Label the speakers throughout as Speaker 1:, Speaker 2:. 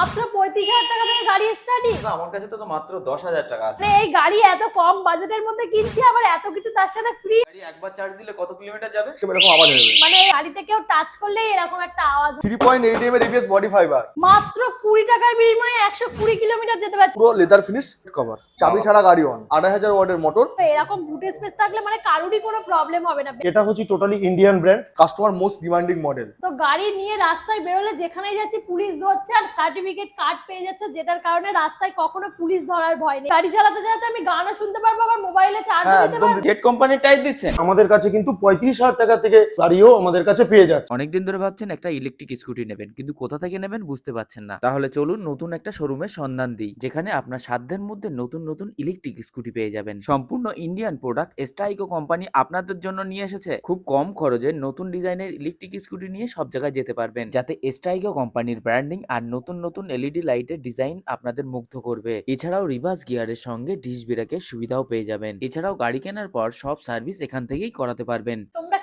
Speaker 1: মাত্র পঁয়ত্রিশ হাজার টাকা থেকে গাড়ি স্টার্টিং
Speaker 2: না আমার কাছে তো তো মাত্র দশ হাজার টাকা আছে।
Speaker 1: মানে এই গাড়ি এত কম বাজেটের মধ্যে কিনছি আবার এত কিছু তার সাথে ফ্রি
Speaker 2: গাড়ি একবার চার্জ দিলে কত কিলোমিটার যাবে?
Speaker 3: সেরকম এরকম আওয়াজ হবে
Speaker 1: মানে গাড়িতে কেউ টাচ করলেই এরকম একটা আওয়াজ।
Speaker 3: থ্রি পয়েন্ট এইট এম এর এবিএস বডি ফাইবার
Speaker 1: মাত্র কুড়ি টাকার বিনিময়ে একশো কুড়ি কিলোমিটার যেতে পারছি।
Speaker 3: পুরো লেদার ফিনিশ কভার চাবি ছাড়া গাড়ি অন আড়াই হাজার ওয়ার্ডের মোটর
Speaker 1: এরকম বুট স্পেস থাকলে মানে কারোরই কোনো প্রবলেম হবে না।
Speaker 4: এটা হচ্ছে totally Indian brand
Speaker 3: customer most demanding model
Speaker 1: তো গাড়ি নিয়ে রাস্তায় বেরোলে যেখানেই যাচ্ছি পুলিশ ধরছে আর সার্টিফিকেট কার্ড পেয়ে যাচ্ছে যেটার কারণে রাস্তায় কখনো পুলিশ ধরার ভয় নেই। গাড়ি চালাতে চালাতে আমি গানও শুনতে পারব আবার মোবাইলে চার্জ
Speaker 3: হ্যাঁ,
Speaker 1: দিতে
Speaker 3: একদম
Speaker 1: পারব।
Speaker 2: জেট কোম্পানির টাইপ দিচ্ছেন
Speaker 4: আমাদের কাছে কিন্তু পঁয়ত্রিশ হাজার টাকা থেকে গাড়িও আমাদের কাছে পেয়ে যাচ্ছে।
Speaker 5: অনেকদিন ধরে ভাবছেন একটা ইলেকট্রিক স্কুটি নেবেন কিন্তু কোথা থেকে নেবেন বুঝতে পারছেন না। তাহলে চলুন নতুন একটা শোরুমের সন্ধান দিই যেখানে আপনার সাধ্যের মধ্যে নতুন নতুন ইলেকট্রিক স্কুটি পেয়ে যাবেন। সম্পূর্ণ ইন্ডিয়ান প্রোডাক্ট স্টাইকো কোম্পানি আপনাদের জন্য নিয়ে এসেছে। খুব কম খরচে নতুন ডিজাইনের ইলেকট্রিক স্কুটি নিয়ে সব জায়গায় যেতে পারবেন যাতে স্টাইকো কোম্পানির ব্র্যান্ডিং আর নতুন নতুন এলইডি লাইটের ডিজাইন আপনাদের মুগ্ধ করবে। এছাড়াও রিভার্স গিয়ারের সঙ্গে ডিশ ব্রেকের সুবিধাও পেয়ে যাবেন। এছাড়াও গাড়ি কেনার পর সব সার্ভিস এখান থেকেই করাতে পারবেন।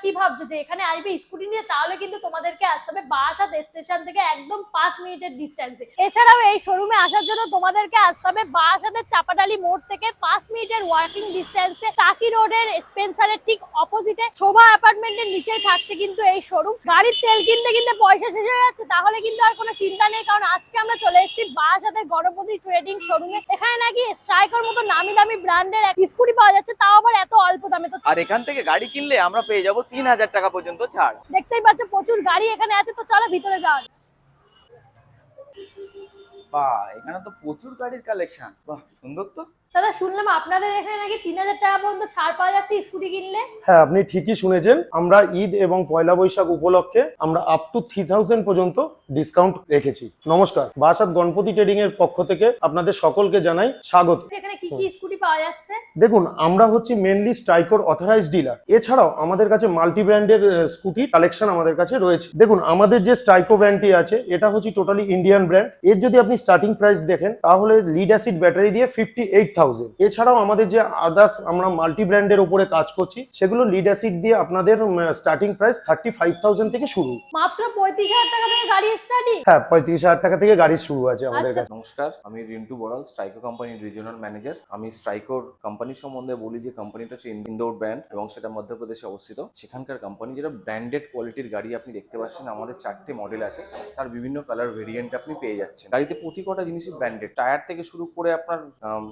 Speaker 1: কি ভাবছ? যে এখানে আসবে স্কুটি নিয়ে, তাহলে কিন্তু তোমাদেরকে আসতে হবে বারাসাত স্টেশন থেকে একদম পাঁচ মিনিটের ডিস্টেন্সে এছাড়াও এই শোরুমে আসার জন্য তোমাদেরকে আসতে হবে বারাসাতের চাপাডালি মোড় থেকে পাঁচ মিনিটের ওয়ার্কিং ডিস্টেন্সে টাকি রোডের স্পেন্সারের ঠিক অপোজিটে শোভা অ্যাপার্টমেন্টের নিচেই থাকছে কিন্তু এই শোরুম গাড়ির তেল কিনতে কিনতে পয়সা শেষ হয়ে যাচ্ছে, তাহলে কিন্তু আর কোনো চিন্তা নেই, কারণ আজকে আমরা চলে এসেছি বারাসাতের গণপতি ট্রেডিং শোরুমে এখানে নাকি স্ট্রাইকার মতো নামি দামি ব্র্যান্ডের স্কুটি পাওয়া যাচ্ছে, তাও আবার এত অল্প দামে। তো
Speaker 2: আর এখান থেকে গাড়ি কিনলে আমরা পেয়ে যাব তিন হাজার টাকা পর্যন্ত ছাড়।
Speaker 1: দেখতেই পাচ্ছ প্রচুর গাড়ি এখানে আছে তো চলো ভিতরে যাওয়া।
Speaker 2: বাহ এখানে তো প্রচুর গাড়ির কালেকশন বাহ সুন্দর তো।
Speaker 1: দাদা শুনলাম আপনাদের এখানে নাকি তিন হাজার টাকা পর্যন্ত ছাড় পাওয়া যাচ্ছে স্কুটি কিনলে?
Speaker 4: হ্যাঁ আপনি ঠিকই শুনেছেন। আমরা ঈদ এবং পয়লা বৈশাখ উপলক্ষে আমরা আপ টু থ্রি থাউজেন্ড পর্যন্ত ডিসকাউন্ট রেখেছি। নমস্কার বাসাত গণপতি ট্রেডিং এর পক্ষ থেকে আপনাদের সকলকে জানাই স্বাগত।
Speaker 1: এখানে কি কি স্কুটি পাওয়া যাচ্ছে?
Speaker 4: দেখুন আমরা হচ্ছি মেনলি স্ট্রাইকর অথরাইজ ডিলার এছাড়াও আমাদের কাছে মাল্টি ব্র্যান্ডের স্কুটি কালেকশন আমাদের কাছে রয়েছে। দেখুন আমাদের যে স্ট্রাইকো ব্র্যান্ডটি আছে এটা হচ্ছে টোটালি ইন্ডিয়ান ব্র্যান্ড এর যদি আপনি স্টার্টিং প্রাইস দেখেন তাহলে লিড অ্যাসিড ব্যাটারি দিয়ে ফিফটি এইট থাউজেন্ড এছাড়াও আমাদের যে আদার্স আমরা মাল্টি ব্র্যান্ডের উপরে কাজ করছি সেগুলো লিড অ্যাসিড দিয়ে আপনাদের starting price thirty five thousand থেকে শুরু।
Speaker 1: মাত্র পঁয়ত্রিশ হাজার টাকা থেকে গাড়ি স্টার্টিং
Speaker 4: হ্যাঁ পঁয়ত্রিশ হাজার টাকা থেকে গাড়ি শুরু আছে আমাদের
Speaker 1: আচ্ছা।
Speaker 4: কাছে।
Speaker 2: নমস্কার আমি রিন্টু বড়াল স্ট্রাইকো কোম্পানির রিজিওনাল ম্যানেজার আমি স্ট্রাইকোর কোম্পানি সম্বন্ধে বলি যে কোম্পানিটা হচ্ছে ইন্দোর ব্র্যান্ড এবং সেটা মধ্যপ্রদেশে অবস্থিত। সেখানকার কোম্পানি যেটা ব্র্যান্ডেড কোয়ালিটির গাড়ি আপনি দেখতে পাচ্ছেন আমাদের চারটে মডেল আছে। তার বিভিন্ন কালার ভেরিয়েন্ট আপনি পেয়ে যাচ্ছেন। গাড়িতে প্রতি কটা জিনিসই ব্র্যান্ডেড টায়ার থেকে শুরু করে আপনার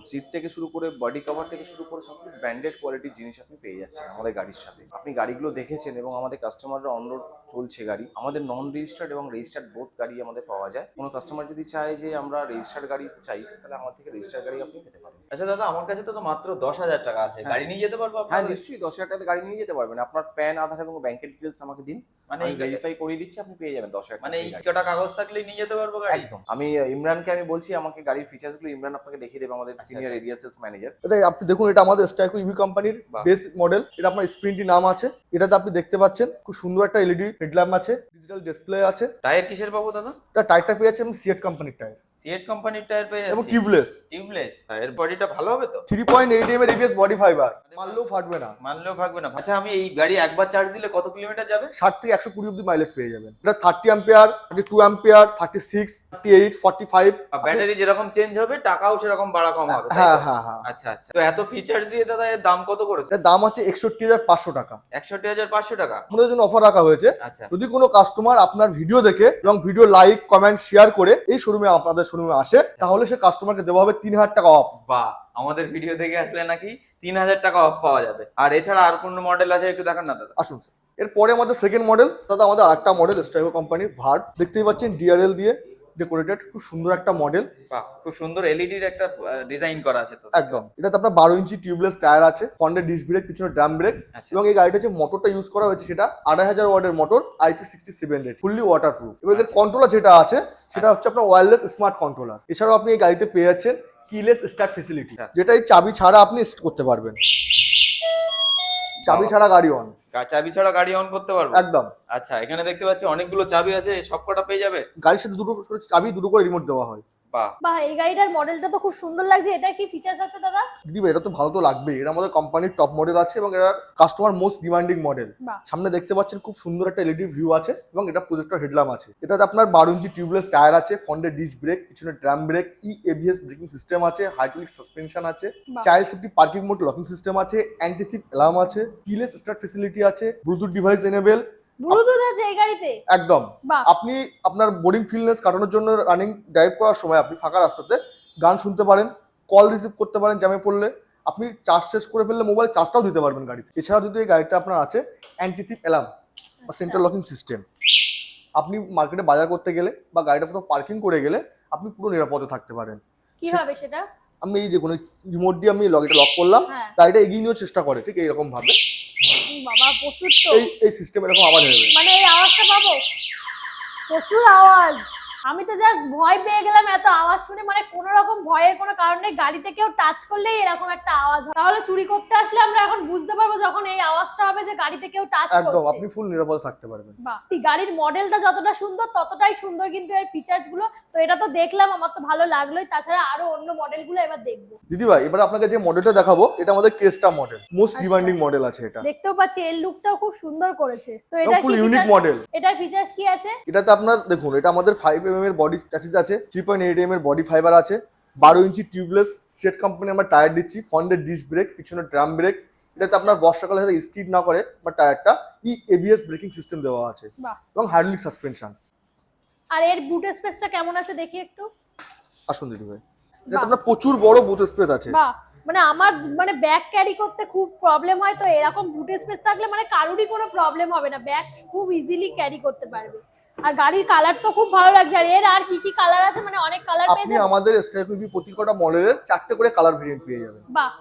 Speaker 2: সিট থেকে শুরু করে বডি কভার থেকে শুরু করে সব ব্র্যান্ডেড কোয়ালিটির জিনিস আপনি পেয়ে যাচ্ছেন আমাদের গাড়ির সাথে। আপনি গাড়িগুলো দেখেছেন এবং আমাদের কাস্টমাররা অনরোড চলছে গাড়ি। আমাদের নন রেজিস্টার্ড এবং রেজিস্টার্ড বোথ গাড়ি আমাদের পাওয়া যায়। কোনো কাস্টমার যদি চায় যে আমরা রেজিস্টার্ড গাড়ি চাই তাহলে আমার থেকে রেজিস্টার্ড গাড়ি আপনি পেতে পারেন।
Speaker 6: আচ্ছা দাদা আমার কাছে তো তো মাত্র দশ হাজার টাকা আছে।
Speaker 2: হ্যাঁ।
Speaker 6: গাড়ি নিয়ে যেতে পারব
Speaker 2: হ্যাঁ নিশ্চয়ই দশ হাজার টাকা গাড়ি নিয়ে যেতে পারবেন। আপনার প্যান আধার এবং ব্যাংকের ডিটেলস আমাকে দিন।
Speaker 6: মানে
Speaker 2: ভেরিফাই করিয়ে দিচ্ছি আপনি পেয়ে যাবেন দশ হাজার
Speaker 6: মানে এই কটা কাগজ থাকলেই নিয়ে যেতে পারব
Speaker 2: একদম। আমি ইমরানকে আমি বলছি আমাকে গাড়ির ফিচার্সগুলো ইমরান আপনাকে দেখিয়ে দেবে আমাদের
Speaker 6: আচ্ছা,
Speaker 2: সিনিয়র এরিয়া সেলস ম্যানেজার
Speaker 3: এটা আপনি দেখুন এটা আমাদের স্ট্রাইকো ইভি কোম্পানির। বেস মডেল এটা আপনার স্প্রিন্টি নাম আছে। এটাতে আপনি দেখতে পাচ্ছেন খুব সুন্দর একটা এলইডি হেডল্যাম্প আছে ডিজিটাল ডিসপ্লে আছে।
Speaker 6: টায়ার কিসের পাবো দাদা?
Speaker 3: এটা টায়ারটা পেয়ে যাচ্ছে আমি সিয়েট কোম্পানির টায়ার
Speaker 6: সিএট কোম্পানির টায়ার পেয়ে
Speaker 3: এবং টিউবলেস
Speaker 6: টিউবলেস এর বডিটা ভালো হবে তো?
Speaker 3: থ্রি পয়েন্ট এইট এম এর এবিএস বডি ফাইবার ফাটবে না।
Speaker 6: মানলেও থাকবে না। আচ্ছা আমি এই গাড়ি একবার চার্জ দিলে কত কিলোমিটার যাবে?
Speaker 3: ষাট থেকে একশো কুড়ি অব্দি মাইলেজ পেয়ে যাবেন। এটা thirty ampere thirty two ampere thirty six thirty eight forty five
Speaker 6: battery যেরকম চেঞ্জ হবে টাকাও সেরকম বাড়া কম হবে
Speaker 3: হ্যাঁ হ্যাঁ হ্যাঁ।
Speaker 6: আচ্ছা আচ্ছা। তো এত ফিচার্স দিয়ে দাদা এর দাম কত করেছে?
Speaker 3: এটার দাম আছে একষট্টি হাজার পাঁচশো টাকা।
Speaker 6: একষট্টি হাজার পাঁচশো টাকা?
Speaker 3: আমাদের জন্য অফার রাখা হয়েছে।
Speaker 6: আচ্ছা।
Speaker 3: যদি কোনো কাস্টমার আপনার ভিডিও দেখে এবং ভিডিও লাইক কমেন্ট শেয়ার করে এই শোরুমে আপনাদের শোরুমে আসে তাহলে সে কাস্টমারকে দেওয়া হবে তিন হাজার টাকা অফ
Speaker 6: বা আমাদের ভিডিও দেখে আসলে নাকি তিন হাজার টাকা অফ পাওয়া যাবে। আর এছাড়া আর কোনো মডেল আছে একটু দেখান না দাদা?
Speaker 3: আসুন স্যার এরপরে আমাদের সেকেন্ড মডেল দাদা আমাদের আরেকটা মডেল স্ট্রাইকো কোম্পানি ভার্ভ দেখতেই পাচ্ছেন ডিআরএল দিয়ে। ডেকোরেটেড খুব সুন্দর একটা মডেল
Speaker 6: খুব সুন্দর এলইডির একটা ডিজাইন করা আছে তো।
Speaker 3: একদম। এটাতে আপনার বারো ইঞ্চি টিউবলেস টায়ার আছে ফ্রন্টে ডিস ব্রেক পিছনে ড্রাম ব্রেক
Speaker 6: আচ্ছা।
Speaker 3: এবং এই গাড়িটা যে মোটরটা ইউজ করা হয়েছে সেটা আড়াই হাজার ওয়ার্ডের motor IP sixty seven rate fully water proof এবার এদের কন্ট্রোলার যেটা আছে সেটা হচ্ছে আপনার ওয়্যারলেস স্মার্ট কন্ট্রোলার এছাড়াও আপনি এই গাড়িতে পেয়ে যাচ্ছেন কিলেস স্টার্ট ফেসিলিটি
Speaker 6: আচ্ছা।
Speaker 3: যেটা এই চাবি ছাড়া আপনি করতে পারবেন। চাবি ছাড়া গাড়ি অন
Speaker 6: চাবি ছাড়া গাড়ি অন করতে পারব?
Speaker 3: একদম।
Speaker 6: আচ্ছা এখানে দেখতে পাচ্ছি অনেকগুলো চাবি আছে সবকটা পেয়ে যাবে?
Speaker 3: গাড়ির সাথে দুটো করে চাবি দুটো করে রিমোট দেওয়া হয়।
Speaker 6: বাহ
Speaker 1: বাহ এই গাড়িটার মডেলটা তো খুব সুন্দর লাগছে এটা কি ফিচার্স আছে দাদা?
Speaker 3: দিদি এটা তো ভালো তো লাগবেই। এটা আমাদের কোম্পানির টপ মডেল আছে এবং এটা কাস্টমার মোস্ট ডিমান্ডিং মডেল সামনে দেখতে পাচ্ছেন খুব সুন্দর একটা এলইডি ভিউ আছে এবং এটা প্রজেক্টর হেডলাম আছে। এটাতে আপনার বারো ইঞ্চি টিউবলেস টায়ার আছে ফ্রন্টে ডিস্ক ব্রেক পিছনে ড্রাম ব্রেক ই এবিএস ব্রেকিং সিস্টেম আছে হাইড্রোলিক সাসপেনশন আছে। Child safety parking mode locking system আছে অ্যান্টি থিপ অ্যালার্ম আছে কিলেস স্টার্ট ফেসিলিটি আছে ব্লুটুথ ডিভাইস এনেবেল
Speaker 1: ব্লুটুথ আছে এই গাড়িতে?
Speaker 3: একদম। আপনি আপনার বোরিং ফিলনেস কাটানোর জন্য রানিং ড্রাইভ করার সময় আপনি ফাঁকা রাস্তাতে গান শুনতে পারেন কল রিসিভ করতে পারেন জ্যামে পড়লে। আপনি চার্জ শেষ করে ফেললে মোবাইল চার্জটাও দিতে পারবেন গাড়িতে। এছাড়াও যদি এই গাড়িটা আপনার আছে অ্যান্টিথিপ অ্যালার্ম বা সেন্টার লকিং সিস্টেম আপনি মার্কেটে বাজার করতে গেলে বা গাড়িটা কোথাও পার্কিং করে গেলে আপনি পুরো নিরাপদে থাকতে পারেন।
Speaker 1: কীভাবে সেটা?
Speaker 3: আমি এই যে কোনো রিমোট দিয়ে আমি লগটা লক করলাম
Speaker 1: হ্যাঁ।
Speaker 3: গাড়িটা এগিয়ে নেওয়ার চেষ্টা করে ঠিক এইরকম ভাবে।
Speaker 1: বাবা প্রচুর তো।
Speaker 3: এই এই সিস্টেম এরকম আওয়াজ হবে
Speaker 1: মানে এই আওয়াজটা পাবো? প্রচুর আওয়াজ। আমি তো জাস্ট ভয় পেয়ে গেলাম এত আওয়াজ শুনে মানে কোনো রকম ভয়ের কোনো কারণ গাড়িতে কেউ টাচ করলেই এরকম একটা আওয়াজ হয়। তাহলে চুরি করতে আসলে আমরা এখন বুঝতে পারব যখন এই আওয়াজটা হবে যে গাড়িতে কেউ টাচ
Speaker 3: একদম
Speaker 1: করছে।
Speaker 3: আপনি ফুল নিরাপদে থাকতে পারবেন।
Speaker 1: বাহ। এই গাড়ির মডেলটা যতটা সুন্দর ততটাই সুন্দর কিন্তু এর ফিচার্সগুলো তো এটা তো দেখলাম আমার তো ভালো লাগলোই। তাছাড়া আরও অন্য মডেলগুলো এবার দেখব।
Speaker 3: দিদি ভাই এবার আপনাকে যে মডেলটা দেখাবো এটা আমাদের কেসটা মডেল মোস্ট। ডিমান্ডিং মডেল আছে এটা।
Speaker 1: দেখতেও পাচ্ছি এর লুকটাও খুব সুন্দর করেছে। তো এটা
Speaker 3: ফুল ইউনিক মডেল
Speaker 1: এটা ফিচার্স কি আছে?
Speaker 3: এটাতে আপনার দেখুন এটা আমাদের ফাইভ এম এর বডি চ্যাসিস আছে থ্রি পয়েন্ট এইট এম এর বডি ফাইবার আছে বারো ইঞ্চি টিউবলেস সেট কোম্পানি আমরা টায়ার দিচ্ছি ফ্রন্টের ডিস্ক ব্রেক পিছনে ড্রাম ব্রেক এটাতে আপনার বর্ষাকালে যাতে স্কিড না করে বা টায়ারটা ই এবিএস ব্রেকিং সিস্টেম দেওয়া আছে এবং হাইড্রোলিক সাসপেনশন
Speaker 1: আর এর বুট স্পেসটা কেমন আছে দেখি একটু?
Speaker 3: আসুন দিদি ভাই। এটাতে আপনার প্রচুর বড় বুট স্পেস আছে।
Speaker 1: মানে আমার মানে ব্যাগ ক্যারি করতে খুব প্রবলেম হয় তো এরকম বুট স্পেস থাকলে মানে কারোরই কোনো প্রবলেম হবে না। ব্যাগ খুব ইজিলি ক্যারি করতে পারবে। আর গাড়ির কালার তো খুব ভালো লাগছে। আর এর আর কি কি কালার আছে? মানে অনেক কালার পেয়ে
Speaker 3: আপনি
Speaker 1: যাবেন।
Speaker 3: আমাদের স্ট্রাইকুবি প্রতি কটা মডেলের চারটে করে কালার ভেরিয়েন্ট পেয়ে যাবেন।
Speaker 1: বাহ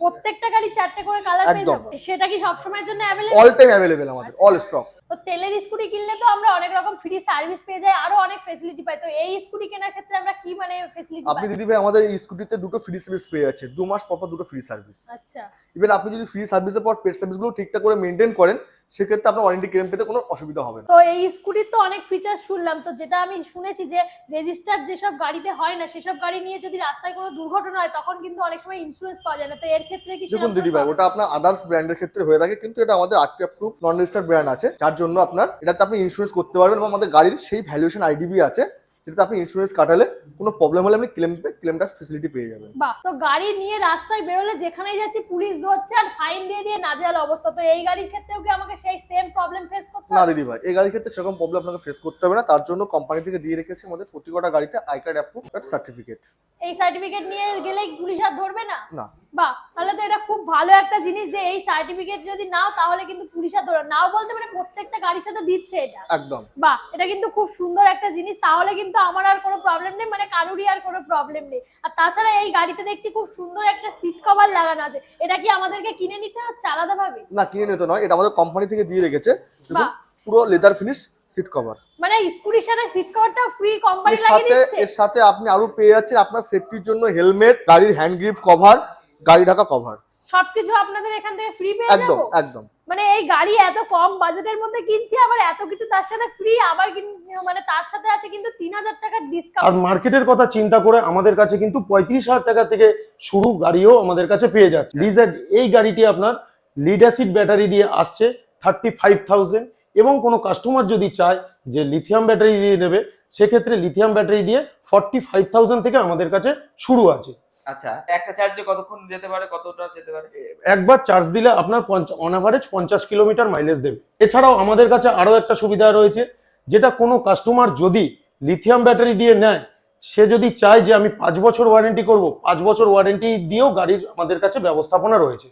Speaker 1: প্রত্যেকটা গাড়ি চারটে করে কালার পেয়ে যাব। সেটা কি সবসময়ের জন্য অ্যাভেলেবল
Speaker 3: অল টাইম অ্যাভেলেবেল আমাদের অল স্টক
Speaker 1: তো তেলের স্কুটি কিনলে তো আমরা অনেক রকম ফ্রি সার্ভিস পেয়ে যাই আরও অনেক ফেসিলিটি পাই। তো এই স্কুটি কেনার ক্ষেত্রে আমরা কি মানে ফেসিলিটি
Speaker 3: আপনি দিদি ভাই আমাদের এই স্কুটিতে দুটো ফ্রি সার্ভিস পেয়ে যাচ্ছে দু মাস পর পর দুটো ফ্রি সার্ভিস
Speaker 1: আচ্ছা।
Speaker 3: ইভেন আপনি যদি ফ্রি সার্ভিসের পর পেড সার্ভিসগুলো ঠিকঠাক করে মেনটেন করেন সেক্ষেত্রে আপনার ওয়ারেন্টি ক্লেম পেতে কোনো অসুবিধা হবে না।
Speaker 1: তো এই স্কুটির তো অনেক ফিচার্স শুনলাম। তো যেটা আমি শুনেছি যে রেজিস্টার যেসব গাড়িতে হয় না সেসব গাড়ি নিয়ে যদি রাস্তায় কোনো দুর্ঘটনা হয় তখন কিন্তু অনেক সময় ইন্স্যুরেন্স পাওয়া যায় না। তো এর ক্ষেত্রে কি
Speaker 3: দেখুন দিদি ভাই ওটা আপনার আদার্স ব্র্যান্ডের ক্ষেত্রে হয়ে থাকে কিন্তু এটা আমাদের RTO proof non register brand আছে যার জন্য আপনার এটাতে আপনি ইন্স্যুরেন্স করতে পারবেন এবং আমাদের গাড়ির সেই ভ্যালুয়েশন আইডিবি আছে যেটাতে আপনি ইন্স্যুরেন্স কাটালে কোনো প্রবলেম হলে আপনি ক্লেম ক্লেমটা ফেসিলিটি পেয়ে যাবেন
Speaker 1: বাহ তো গাড়ি নিয়ে রাস্তায় বেরোলে যেখানেই যাচ্ছি পুলিশ ধরছে আর ফাইন দিয়ে দিয়ে নাজেহাল অবস্থা। তো এই গাড়ির ক্ষেত্রেও কি আমাকে সেই সেম প্রবলেম ফেস করতে হবে?
Speaker 3: না দিদি ভাই এই গাড়ির ক্ষেত্রে সেরকম প্রবলেম আপনাকে ফেস করতে হবে না। তার জন্য কোম্পানি থেকে দিয়ে রেখেছে আমাদের প্রতি কটা গাড়িতে আই কার্ড অ্যাপ্রুভ সার্টিফিকেট
Speaker 1: এই সার্টিফিকেট নিয়ে গেলেই পুলিশ আর ধরবে না?
Speaker 3: না।
Speaker 1: বাহ তাহলে তো এটা খুব ভালো একটা জিনিস যে এই সার্টিফিকেট যদি নাও তাহলে কিন্তু পুলিশ আর ধরবে না। নাও বলতে মানে প্রত্যেকটা গাড়ির সাথে দিচ্ছে এটা।
Speaker 3: একদম।
Speaker 1: বাহ এটা কিন্তু খুব সুন্দর একটা জিনিস। তাহলে কিন্তু আমার আর কোনো প্রবলেম নেই। মানে কারোরই আর কোনো প্রবলেম নেই। আর তাছাড়া এই গাড়িতে দেখছি খুব সুন্দর একটা সিট কভার লাগানো আছে। এটা কি আমাদেরকে কিনে নিতে হচ্ছে আলাদা ভাবে
Speaker 3: না কিনে নিতে নয় এটা আমাদের কোম্পানি থেকে দিয়ে রেখেছে। পুরো লেদার ফিনিশ সিট কভার
Speaker 1: মানে স্কুটির সাথে সিট কভারটা ফ্রি কোম্পানি লাগিয়ে
Speaker 3: সাথে
Speaker 1: দিচ্ছে?
Speaker 3: এর সাথে আপনি আরও পেয়ে যাচ্ছেন আপনার সেফটির জন্য হেলমেট গাড়ির হ্যান্ড গ্রিপ কভার গাড়ি ঢাকা কভার
Speaker 1: সবকিছু আপনাদের এখান থেকে ফ্রি পেয়ে
Speaker 3: একদম একদম।
Speaker 1: মানে এই গাড়ি এত কম বাজেটের মধ্যে কিনছি আবার এত কিছু তার সাথে ফ্রি আবার কিন- মানে তার সাথে আছে কিন্তু তিন হাজার টাকার ডিসকাউন্ট আর
Speaker 4: মার্কেটের কথা চিন্তা করে আমাদের কাছে কিন্তু পঁয়ত্রিশ হাজার টাকা থেকে শুরু গাড়িও আমাদের কাছে পেয়ে যাচ্ছে। লিজার্ড এই গাড়িটি আপনার লিড অ্যাসিড ব্যাটারি দিয়ে আসছে থার্টি ফাইভ থাউজেন্ড এবং কোনো কাস্টমার যদি চায় যে লিথিয়াম ব্যাটারি দিয়ে নেবে সেক্ষেত্রে লিথিয়াম ব্যাটারি দিয়ে ফর্টি ফাইভ থাউজেন্ড থেকে আমাদের কাছে শুরু আছে।
Speaker 6: আচ্ছা একটা চার্জে কতক্ষণ যেতে পারে, কতটা যেতে পারে?
Speaker 4: একবার চার্জ দিলে আপনার অন অ্যাভারেজ পঞ্চাশ কিলোমিটার মাইলেজ দেবে। এছাড়াও আমাদের কাছে আরও একটা সুবিধা রয়েছে, যেটা কোনো কাস্টমার যদি লিথিয়াম ব্যাটারি দিয়ে নেয়, সে যদি চায় যে আমি পাঁচ বছর ওয়ারেন্টি করব, পাঁচ বছর ওয়ারেন্টি দিয়েও গাড়ির আমাদের কাছে ব্যবস্থাপনা রয়েছে।